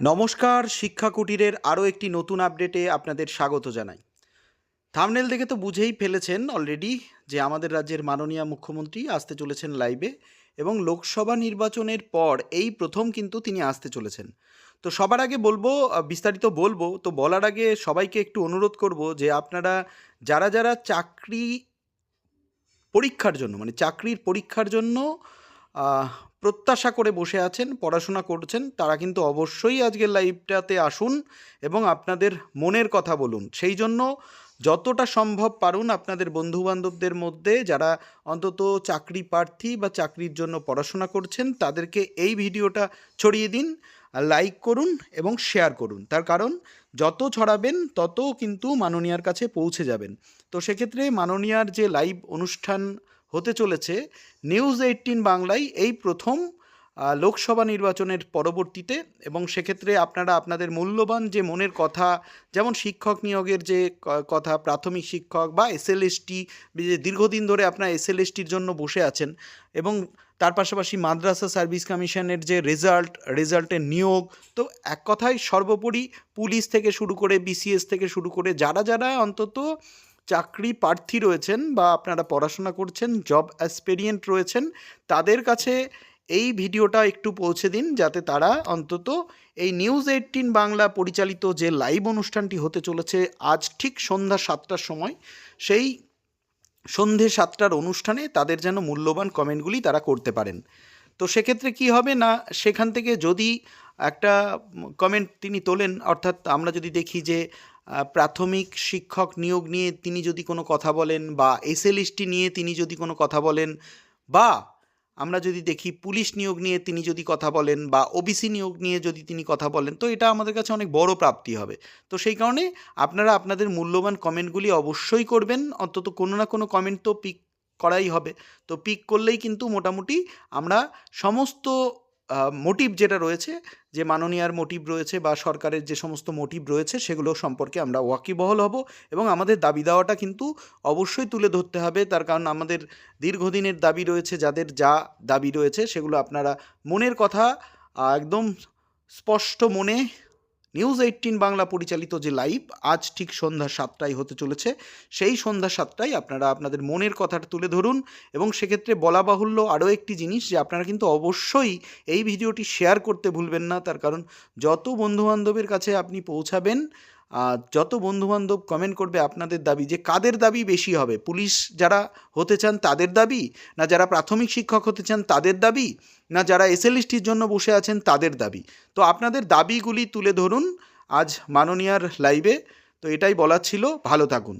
নমস্কার, শিক্ষা কুটিরের আরও একটি নতুন আপডেটে আপনাদের স্বাগত জানাই। থামনেল দেখে তো বুঝেই ফেলেছেন অলরেডি যে আমাদের রাজ্যের মাননীয় মুখ্যমন্ত্রী আসতে চলেছেন লাইভে এবং লোকসভা নির্বাচনের পর এই প্রথম কিন্তু তিনি আসতে চলেছেন। তো সবার আগে বলব বিস্তারিত বলব, তো বলার আগে সবাইকে একটু অনুরোধ করব যে আপনারা যারা যারা চাকরি পরীক্ষার জন্য মানে চাকরির পরীক্ষার জন্য প্রত্যাশা করে বসে আছেন, পড়াশোনা করছেন, তারা কিন্তু অবশ্যই আজকের লাইভটাতে আসুন এবং আপনাদের মনের কথা বলুন। সেই জন্য যতটা সম্ভব পারুন আপনাদের বন্ধুবান্ধবদের মধ্যে যারা অন্তত চাকরি প্রার্থী বা চাকরির জন্য পড়াশোনা করছেন, তাদেরকে এই ভিডিওটা ছড়িয়ে দিন লাইক করুন এবং শেয়ার করুন। তার কারণ, যত ছড়াবেন, তত কিন্তু মাননীয়ার কাছে পৌঁছে যাবেন। তো সেক্ষেত্রে মাননীয়ার যে লাইভ অনুষ্ঠান হতে চলেছে। নিউজ এইটিন বাংলায় এই প্রথম লোকসভা নির্বাচনের পরবর্তীতে এবং সেক্ষেত্রে আপনারা আপনাদের মূল্যবান যে মনের কথা, যেমন শিক্ষক নিয়োগের যে কথা, প্রাথমিক শিক্ষক বা এসএলএসটি যে দীর্ঘদিন ধরে আপনার এসএলএসটির জন্য বসে আছেন এবং তার পাশাপাশি মাদ্রাসা সার্ভিস কমিশনের যে রেজাল্ট, রেজাল্টের নিয়োগ, তো এক কথায় সর্বোপরি পুলিশ থেকে শুরু করে বিসিএস থেকে শুরু করে যারা যারা অন্তত চাকরি প্রার্থী রয়েছেন বা আপনারা পড়াশোনা করছেন জব অ্যাসপেরিয়েন্ট রয়েছেন, তাদের কাছে এই ভিডিওটা একটু পৌঁছে দিন যাতে তারা অন্তত এই নিউজ এইটিন বাংলা পরিচালিত যে লাইভ অনুষ্ঠানটি হতে চলেছে আজ ঠিক সন্ধ্যা সাতটার সময়, সেই সন্ধে সাতটার অনুষ্ঠানে তাদের যেন মূল্যবান কমেন্টগুলি তারা করতে পারেন। তো সেক্ষেত্রে কি হবে না, সেখান থেকে যদি একটা কমেন্ট তিনি তোলেন, অর্থাৎ আমরা যদি দেখি যে প্রাথমিক শিক্ষক নিয়োগ নিয়ে তিনি যদি কোনো কথা বলেন বা এসএলএসটি নিয়ে তিনি যদি কোনো কথা বলেন বা আমরা যদি দেখি পুলিশ নিয়োগ নিয়ে তিনি যদি কথা বলেন বা ওবিসি নিয়োগ নিয়ে যদি তিনি কথা বলেন, তো এটা আমাদের কাছে অনেক বড় প্রাপ্তি হবে। তো সেই কারণে আপনারা আপনাদের মূল্যবান কমেন্টগুলি অবশ্যই করবেন, অন্তত কোনো না কোনো কমেন্ট তো পিক করাই হবে। তো পিক করলেই কিন্তু মোটামুটি আমরা সমস্ত মোটিভ যেটা রয়েছে, যে মাননীয়ার মোটিভ রয়েছে বা সরকারের যে সমস্ত মোটিভ রয়েছে, সেগুলো সম্পর্কে আমরা ওয়াকিবহল হব এবং আমাদের দাবি দেওয়াটা কিন্তু অবশ্যই তুলে ধরতে হবে। তার কারণ আমাদের দীর্ঘদিনের দাবি রয়েছে, যাদের যা দাবি রয়েছে, সেগুলো আপনারা মনের কথা একদম স্পষ্ট মনে নিউজ এইটিন বাংলা পরিচালিত যে লাইভ, আজ ঠিক সন্ধ্যা সাতটায় হতে চলেছে। সেই সন্ধ্যা সাতটায় আপনারা আপনাদের মনের কথাটা তুলে ধরুন এবং সেক্ষেত্রে বলা বাহুল্য আরও একটি জিনিস যে আপনারা কিন্তু অবশ্যই এই ভিডিওটি শেয়ার করতে ভুলবেন না। তার কারণ যত বন্ধুবান্ধবের কাছে আপনি পৌঁছাবেন যত বন্ধুবান্ধব কমেন্ট করবে আপনাদের দাবি যে কাদের দাবি বেশি হবে? পুলিশ যারা হতে চান তাদের দাবি? না যারা প্রাথমিক শিক্ষক হতে চান তাদের দাবি? না যারা এসএলএসটির জন্য বসে আছেন তাদের দাবি? তো আপনাদের দাবিগুলি তুলে ধরুন আজ মাননীয়ার লাইভে তো এটাই বলার ছিল। ভালো থাকুন।